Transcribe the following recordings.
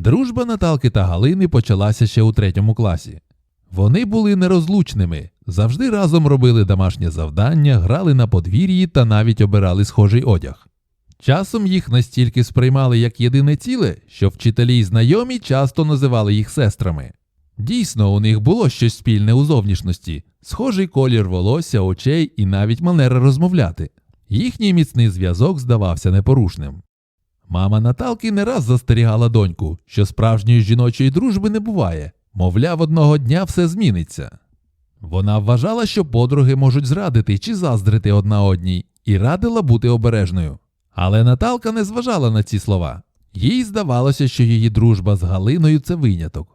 Дружба Наталки та Галини почалася ще у третьому класі. Вони були нерозлучними, завжди разом робили домашнє завдання, грали на подвір'ї та навіть обирали схожий одяг. Часом їх настільки сприймали як єдине ціле, що вчителі й знайомі часто називали їх сестрами. Дійсно, у них було щось спільне у зовнішності, схожий колір волосся, очей і навіть манера розмовляти. Їхній міцний зв'язок здавався непорушним. Мама Наталки не раз застерігала доньку, що справжньої жіночої дружби не буває, мовляв, одного дня все зміниться. Вона вважала, що подруги можуть зрадити чи заздрити одна одній, і радила бути обережною. Але Наталка не зважала на ці слова. Їй здавалося, що її дружба з Галиною це виняток.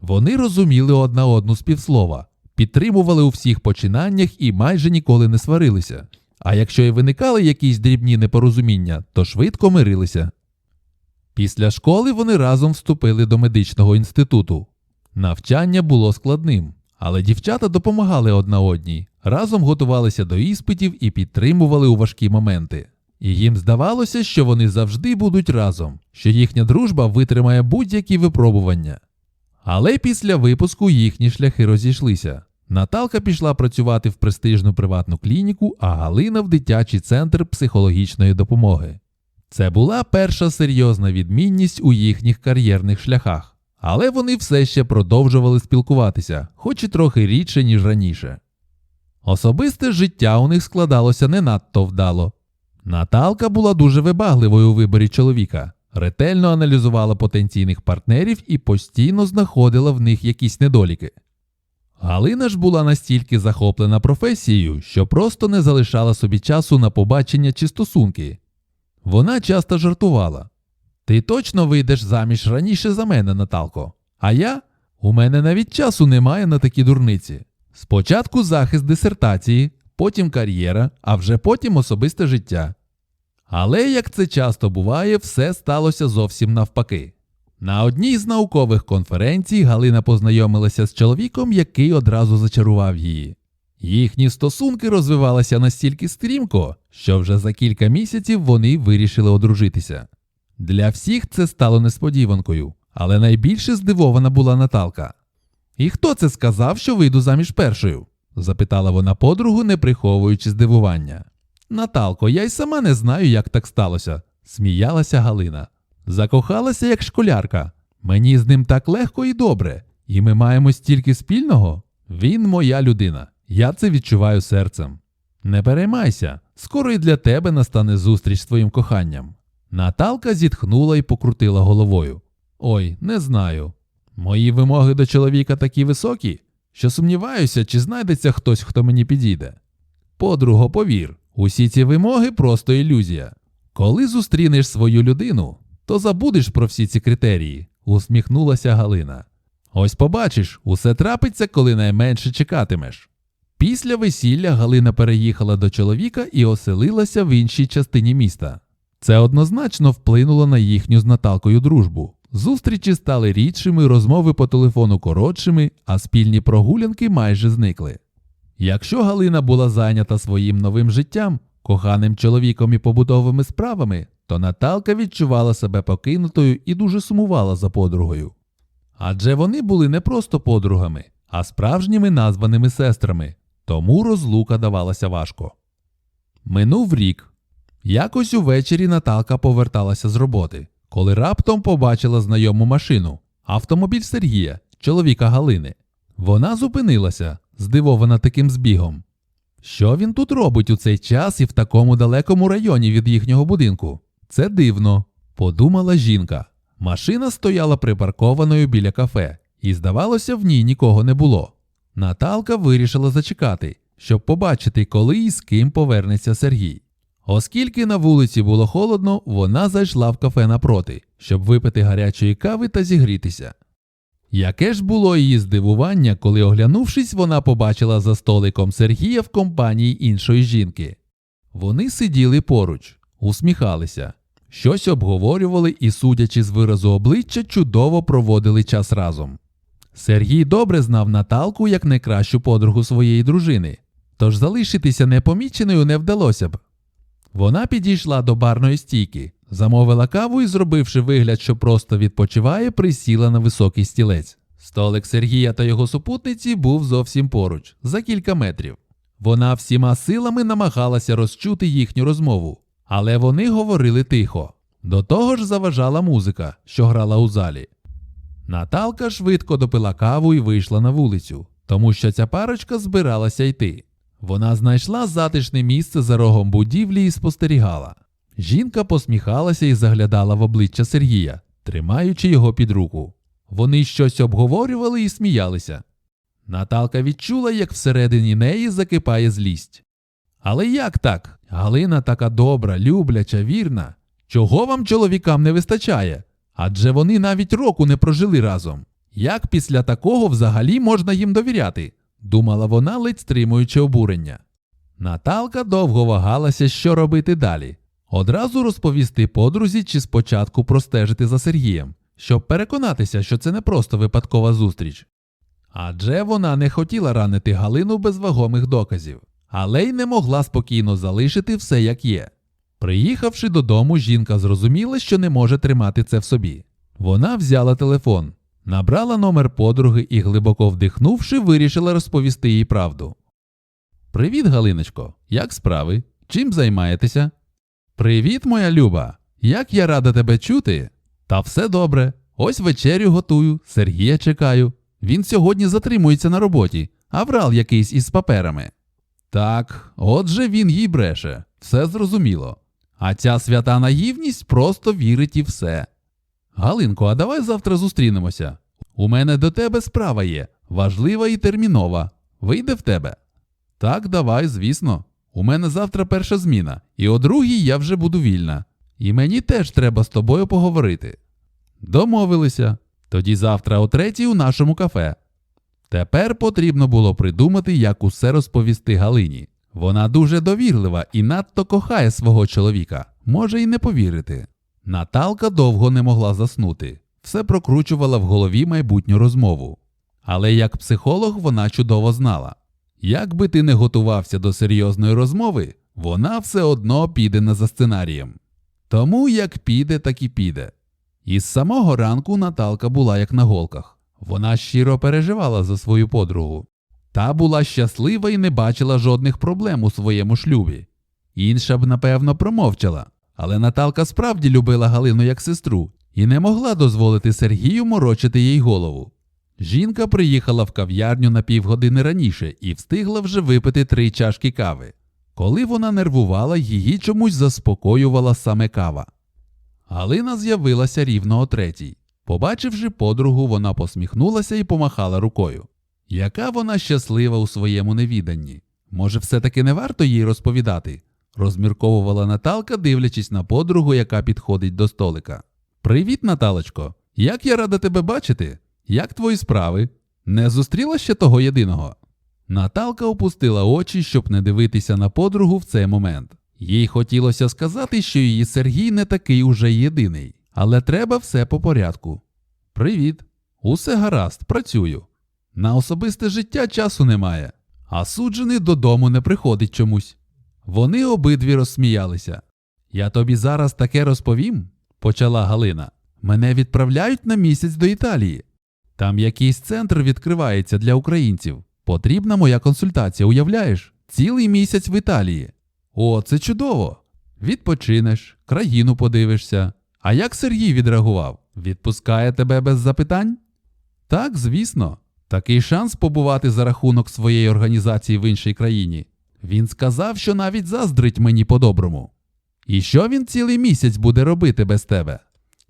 Вони розуміли одна одну з півслова, підтримували у всіх починаннях і майже ніколи не сварилися. А якщо й виникали якісь дрібні непорозуміння, то швидко мирилися. Після школи вони разом вступили до медичного інституту. Навчання було складним, але дівчата допомагали одна одній, разом готувалися до іспитів і підтримували у важкі моменти. І їм здавалося, що вони завжди будуть разом, що їхня дружба витримає будь-які випробування. Але після випуску їхні шляхи розійшлися. Наталка пішла працювати в престижну приватну клініку, а Галина в дитячий центр психологічної допомоги. Це була перша серйозна відмінність у їхніх кар'єрних шляхах, але вони все ще продовжували спілкуватися, хоч і трохи рідше, ніж раніше. Особисте життя у них складалося не надто вдало. Наталка була дуже вибагливою у виборі чоловіка, ретельно аналізувала потенційних партнерів і постійно знаходила в них якісь недоліки. Галина ж була настільки захоплена професією, що просто не залишала собі часу на побачення чи стосунки. Вона часто жартувала. Ти точно вийдеш заміж раніше за мене, Наталко. А я? У мене навіть часу немає на такі дурниці. Спочатку захист дисертації, потім кар'єра, а вже потім особисте життя. Але, як це часто буває, все сталося зовсім навпаки. На одній з наукових конференцій Галина познайомилася з чоловіком, який одразу зачарував її. Їхні стосунки розвивалися настільки стрімко, що вже за кілька місяців вони вирішили одружитися. Для всіх це стало несподіванкою, але найбільше здивована була Наталка. І хто це сказав, що вийду заміж першою? запитала вона подругу, не приховуючи здивування. Наталко, я й сама не знаю, як так сталося, сміялася Галина. Закохалася як школярка. Мені з ним так легко і добре, і ми маємо стільки спільного. Він моя людина. Я це відчуваю серцем. Не переймайся, скоро і для тебе настане зустріч з твоїм коханням. Наталка зітхнула і покрутила головою. Ой, не знаю. Мої вимоги до чоловіка такі високі, що сумніваюся, чи знайдеться хтось, хто мені підійде. Подруго, повір, усі ці вимоги просто ілюзія. Коли зустрінеш свою людину, то забудеш про всі ці критерії, усміхнулася Галина. Ось побачиш, усе трапиться, коли найменше чекатимеш. Після весілля Галина переїхала до чоловіка і оселилася в іншій частині міста. Це однозначно вплинуло на їхню з Наталкою дружбу. Зустрічі стали рідшими, розмови по телефону коротшими, а спільні прогулянки майже зникли. Якщо Галина була зайнята своїм новим життям, коханим чоловіком і побутовими справами, то Наталка відчувала себе покинутою і дуже сумувала за подругою. Адже вони були не просто подругами, а справжніми названими сестрами, тому розлука давалася важко. Минув рік. Якось увечері Наталка поверталася з роботи, коли раптом побачила знайому машину автомобіль Сергія, чоловіка Галини. Вона зупинилася, здивована таким збігом. Що він тут робить у цей час і в такому далекому районі від їхнього будинку? Це дивно, подумала жінка. Машина стояла припаркованою біля кафе, і, здавалося, в ній нікого не було. Наталка вирішила зачекати, щоб побачити, коли і з ким повернеться Сергій. Оскільки на вулиці було холодно, вона зайшла в кафе напроти, щоб випити гарячої кави та зігрітися. Яке ж було її здивування, коли, оглянувшись, вона побачила за столиком Сергія в компанії іншої жінки. Вони сиділи поруч, усміхалися, щось обговорювали і, судячи з виразу обличчя, чудово проводили час разом. Сергій добре знав Наталку як найкращу подругу своєї дружини, тож залишитися непоміченою не вдалося б. Вона підійшла до барної стійки, Замовила каву і, зробивши вигляд, що просто відпочиває, присіла на високий стілець. Столик Сергія та його супутниці був зовсім поруч, за кілька метрів. Вона всіма силами намагалася розчути їхню розмову, але вони говорили тихо. До того ж заважала музика, що грала у залі. Наталка швидко допила каву і вийшла на вулицю, тому що ця парочка збиралася йти. Вона знайшла затишне місце за рогом будівлі і спостерігала. Жінка посміхалася і заглядала в обличчя Сергія, тримаючи його під руку. Вони щось обговорювали і сміялися. Наталка відчула, як всередині неї закипає злість. Але як так? Галина така добра, любляча, вірна. Чого вам чоловікам не вистачає? Адже вони навіть року не прожили разом. Як після такого взагалі можна їм довіряти? думала вона, ледь стримуючи обурення. Наталка довго вагалася, що робити далі. Одразу розповісти подрузі чи спочатку простежити за Сергієм, щоб переконатися, що це не просто випадкова зустріч. Адже вона не хотіла ранити Галину без вагомих доказів, але й не могла спокійно залишити все як є. Приїхавши додому, жінка зрозуміла, що не може тримати це в собі. Вона взяла телефон, набрала номер подруги і, глибоко вдихнувши, вирішила розповісти їй правду. Привіт, Галиночко, як справи? Чим займаєтеся? Привіт, моя люба! Як я рада тебе чути? Та все добре. Ось вечерю готую, Сергія чекаю. Він сьогодні затримується на роботі, а врал якийсь із паперами. Так, отже він їй бреше, все зрозуміло. А ця свята наївність просто вірить і все. Галинко, а давай завтра зустрінемося. У мене до тебе справа є, важлива і термінова. Вийде в тебе? Так, давай, звісно. У мене завтра перша зміна, і о другій я вже буду вільна. І мені теж треба з тобою поговорити. Домовилися. Тоді завтра о третій у нашому кафе. Тепер потрібно було придумати, як усе розповісти Галині. Вона дуже довірлива і надто кохає свого чоловіка, може й не повірити. Наталка довго не могла заснути, все прокручувала в голові майбутню розмову. Але як психолог вона чудово знала. Як би ти не готувався до серйозної розмови, вона все одно піде не за сценарієм. Тому як піде, так і піде. І з самого ранку Наталка була як на голках. Вона щиро переживала за свою подругу. Та була щаслива і не бачила жодних проблем у своєму шлюбі. Інша б, напевно, промовчала, але Наталка справді любила Галину як сестру і не могла дозволити Сергію морочити їй голову. Жінка приїхала в кав'ярню на півгодини раніше і встигла вже випити три чашки кави. Коли вона нервувала, її чомусь заспокоювала саме кава. Галина з'явилася рівно о третій. Побачивши подругу, вона посміхнулася і помахала рукою. Яка вона щаслива у своєму невіданні. Може, все-таки не варто їй розповідати? розмірковувала Наталка, дивлячись на подругу, яка підходить до столика. Привіт, Наталочко! Як я рада тебе бачити! Як твої справи? Не зустріла ще того єдиного? Наталка опустила очі, щоб не дивитися на подругу в цей момент. Їй хотілося сказати, що її Сергій не такий уже єдиний, але треба все по порядку. Привіт. Усе гаразд, працюю. На особисте життя часу немає, а суджений додому не приходить чомусь. Вони обидві розсміялися. Я тобі зараз таке розповім, почала Галина. Мене відправляють на місяць до Італії. Там якийсь центр відкривається для українців. Потрібна моя консультація, уявляєш? Цілий місяць в Італії. О, це чудово. Відпочинеш, країну подивишся. А як Сергій відреагував? Відпускає тебе без запитань? Так, звісно. Такий шанс побувати за рахунок своєї організації в іншій країні. Він сказав, що навіть заздрить мені по-доброму. І що він цілий місяць буде робити без тебе?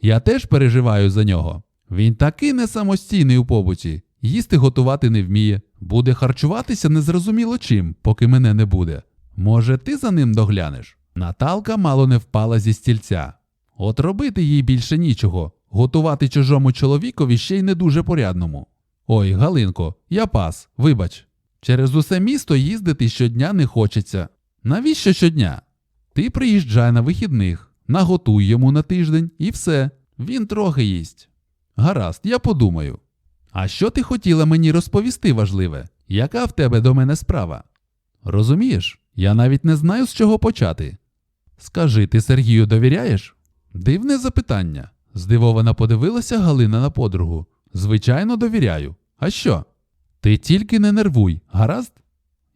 Я теж переживаю за нього. Він такий не самостійний у побуті, їсти готувати не вміє, буде харчуватися незрозуміло чим, поки мене не буде. Може, ти за ним доглянеш? Наталка мало не впала зі стільця. От робити їй більше нічого, готувати чужому чоловікові ще й не дуже порядному. Ой, Галинко, я пас, вибач. Через усе місто їздити щодня не хочеться. Навіщо щодня? Ти приїжджай на вихідних, наготуй йому на тиждень і все, він трохи їсть. Гаразд, я подумаю. А що ти хотіла мені розповісти важливе? Яка в тебе до мене справа? Розумієш, я навіть не знаю, з чого почати. Скажи, ти Сергію довіряєш? Дивне запитання. Здивована подивилася Галина на подругу. Звичайно, довіряю. А що? Ти тільки не нервуй, гаразд?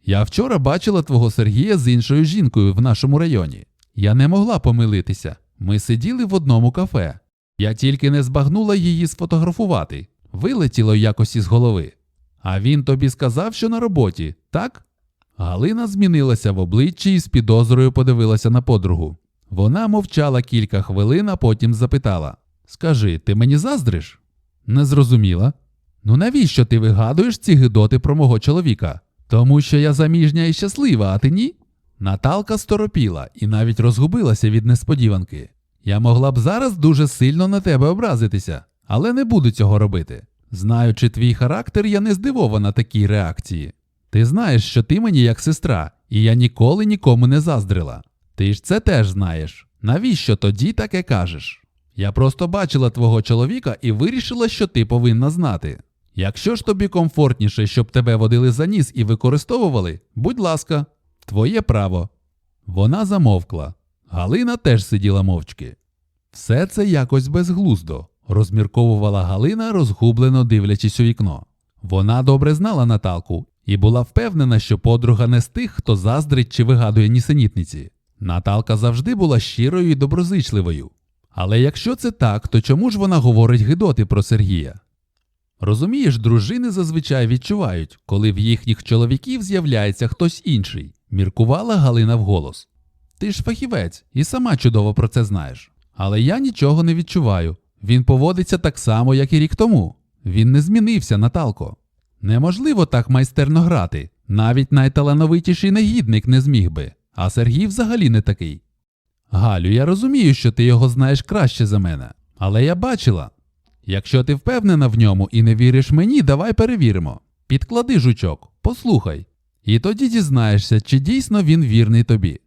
Я вчора бачила твого Сергія з іншою жінкою в нашому районі. Я не могла помилитися. Ми сиділи в одному кафе. Я тільки не збагнула її сфотографувати. Вилетіло якось із голови. А він тобі сказав, що на роботі, так? Галина змінилася в обличчі і з підозрою подивилася на подругу. Вона мовчала кілька хвилин, а потім запитала: Скажи, ти мені заздриш? Не зрозуміла. Ну навіщо ти вигадуєш ці гидоти про мого чоловіка? Тому що я заміжня і щаслива, а ти ні? Наталка сторопіла і навіть розгубилася від несподіванки. Я могла б зараз дуже сильно на тебе образитися, але не буду цього робити. Знаючи твій характер, я не здивована такій реакції. Ти знаєш, що ти мені як сестра, і я ніколи нікому не заздрила. Ти ж це теж знаєш. Навіщо тоді таке кажеш? Я просто бачила твого чоловіка і вирішила, що ти повинна знати. Якщо ж тобі комфортніше, щоб тебе водили за ніс і використовували, будь ласка, твоє право. Вона замовкла. Галина теж сиділа мовчки. Все це якось безглуздо, розмірковувала Галина, розгублено дивлячись у вікно. Вона добре знала Наталку і була впевнена, що подруга не з тих, хто заздрить чи вигадує нісенітниці. Наталка завжди була щирою і доброзичливою. Але якщо це так, то чому ж вона говорить гидоти про Сергія? Розумієш, дружини зазвичай відчувають, коли в їхніх чоловіків з'являється хтось інший, міркувала Галина вголос. Ти ж фахівець і сама чудово про це знаєш. Але я нічого не відчуваю. Він поводиться так само, як і рік тому. Він не змінився, Наталко. Неможливо так майстерно грати. Навіть найталановитіший негідник не зміг би, а Сергій взагалі не такий. Галю, я розумію, що ти його знаєш краще за мене, але я бачила. Якщо ти впевнена в ньому і не віриш мені, давай перевіримо. Підклади жучок, послухай. І тоді дізнаєшся, чи дійсно він вірний тобі.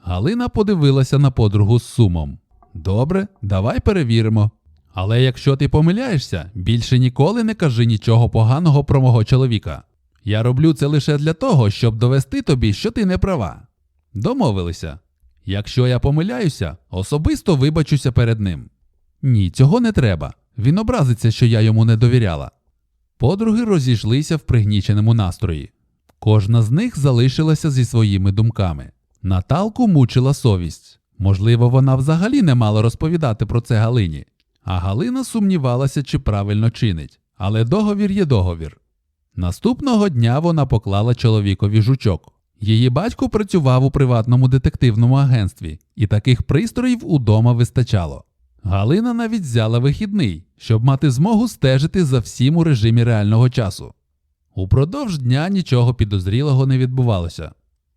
Галина подивилася на подругу з сумом. Добре, давай перевіримо. Але якщо ти помиляєшся, більше ніколи не кажи нічого поганого про мого чоловіка. Я роблю це лише для того, щоб довести тобі, що ти не права. Домовилися. Якщо я помиляюся, особисто вибачуся перед ним. Ні, цього не треба. Він образиться, що я йому не довіряла. Подруги розійшлися в пригніченому настрої. Кожна з них залишилася зі своїми думками. Наталку мучила совість. Можливо, вона взагалі не мала розповідати про це Галині. А Галина сумнівалася, чи правильно чинить. Але договір є договір. Наступного дня вона поклала чоловікові жучок. Її батько працював у приватному детективному агентстві, і таких пристроїв удома вистачало. Галина навіть взяла вихідний, щоб мати змогу стежити за всім у режимі реального часу. Упродовж дня нічого підозрілого не відбувалося.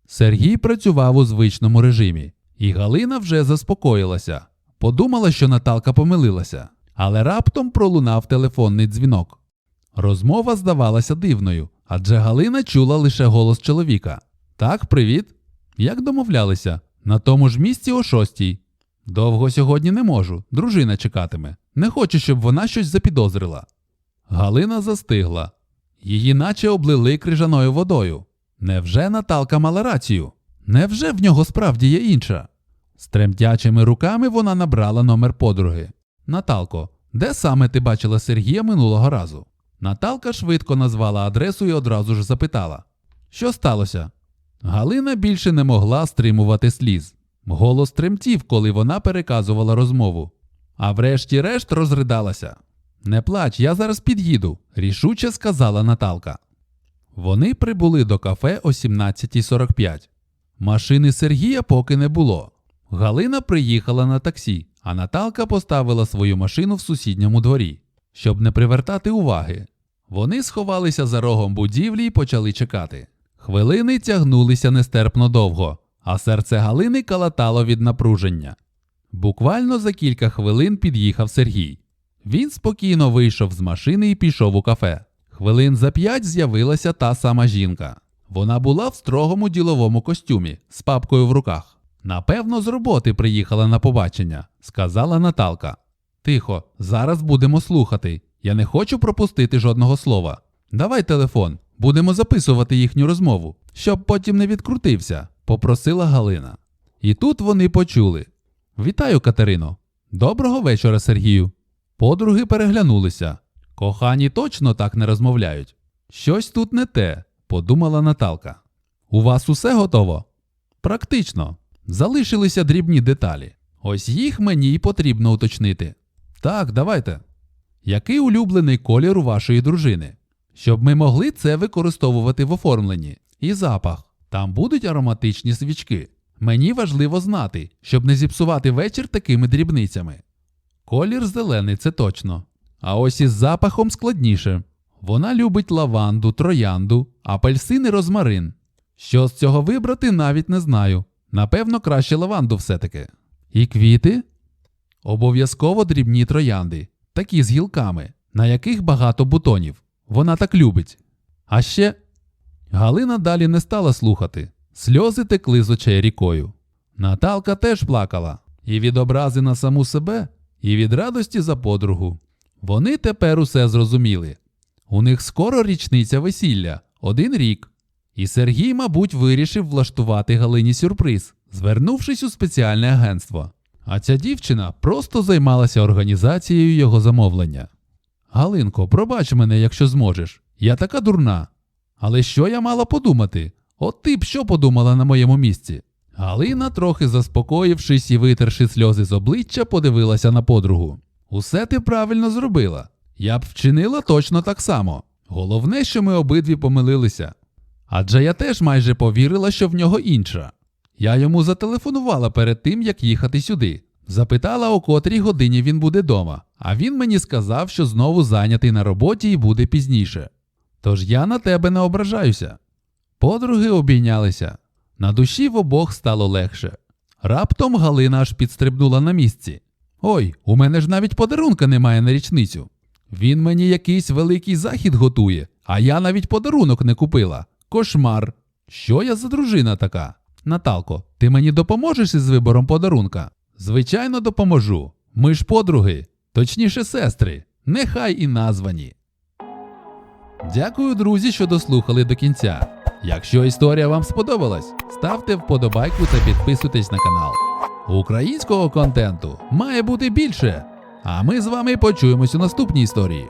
Сергій працював у звичному режимі, і Галина вже заспокоїлася. Подумала, що Наталка помилилася, але раптом пролунав телефонний дзвінок. Розмова здавалася дивною, адже Галина чула лише голос чоловіка. Так, привіт. Як домовлялися? На тому ж місці о шостій. Довго сьогодні не можу, дружина чекатиме. Не хочу, щоб вона щось запідозрила. Галина застигла. Її наче облили крижаною водою. Невже Наталка мала рацію? Невже в нього справді є інша? З тремтячими руками вона набрала номер подруги. Наталко, де саме ти бачила Сергія минулого разу? Наталка швидко назвала адресу і одразу ж запитала: Що сталося? Галина більше не могла стримувати сліз. Голос тремтів, коли вона переказувала розмову. А врешті-решт розридалася. Не плач, я зараз під'їду, рішуче сказала Наталка. Вони прибули до кафе о 17.45. Машини Сергія поки не було. Галина приїхала на таксі, а Наталка поставила свою машину в сусідньому дворі, щоб не привертати уваги. Вони сховалися за рогом будівлі і почали чекати. Хвилини тягнулися нестерпно довго, а серце Галини калатало від напруження. Буквально за кілька хвилин під'їхав Сергій. Він спокійно вийшов з машини і пішов у кафе. Хвилин за п'ять з'явилася та сама жінка. Вона була в строгому діловому костюмі з папкою в руках. Напевно, з роботи приїхала на побачення, сказала Наталка. Тихо, зараз будемо слухати. Я не хочу пропустити жодного слова. Давай телефон, будемо записувати їхню розмову, щоб потім не відкрутився, попросила Галина. І тут вони почули. Вітаю, Катерино. Доброго вечора, Сергію. Подруги переглянулися. Кохані точно так не розмовляють. Щось тут не те, подумала Наталка. У вас усе готово? Практично. Залишилися дрібні деталі. Ось їх мені й потрібно уточнити. Так, давайте. Який улюблений колір у вашої дружини? Щоб ми могли це використовувати в оформленні. І запах. Там будуть ароматичні свічки. Мені важливо знати, щоб не зіпсувати вечір такими дрібницями. Колір зелений це точно. А ось із запахом складніше. Вона любить лаванду, троянду, апельсин і розмарин. Що з цього вибрати, навіть не знаю. Напевно, краще лаванду все-таки. І квіти? Обов'язково дрібні троянди, такі з гілками, на яких багато бутонів. Вона так любить. А ще Галина далі не стала слухати. Сльози текли з очей рікою. Наталка теж плакала і від образи на саму себе, і від радості за подругу. Вони тепер усе зрозуміли. У них скоро річниця весілля, один рік. І Сергій, мабуть, вирішив влаштувати Галині сюрприз, звернувшись у спеціальне агентство. А ця дівчина просто займалася організацією його замовлення. Галинко, пробач мене, якщо зможеш. Я така дурна. Але що я мала подумати? От ти б що подумала на моєму місці? Галина, трохи заспокоївшись і витерши сльози з обличчя, подивилася на подругу. Усе ти правильно зробила. Я б вчинила точно так само. Головне, що ми обидві помилилися. Адже я теж майже повірила, що в нього інша. Я йому зателефонувала перед тим, як їхати сюди. Запитала, о котрій годині він буде дома, а він мені сказав, що знову зайнятий на роботі і буде пізніше. Тож я на тебе не ображаюся. Подруги обійнялися. На душі в обох стало легше. Раптом Галина аж підстрибнула на місці. Ой, у мене ж навіть подарунка немає на річницю. Він мені якийсь великий захід готує, а я навіть подарунок не купила. Кошмар. Що я за дружина така? Наталко, ти мені допоможеш із вибором подарунка? Звичайно, допоможу. Ми ж подруги, точніше, сестри, нехай і названі. Дякую, друзі, що дослухали до кінця. Якщо історія вам сподобалась, ставте вподобайку та підписуйтесь на канал. Українського контенту має бути більше. А ми з вами почуємось у наступній історії.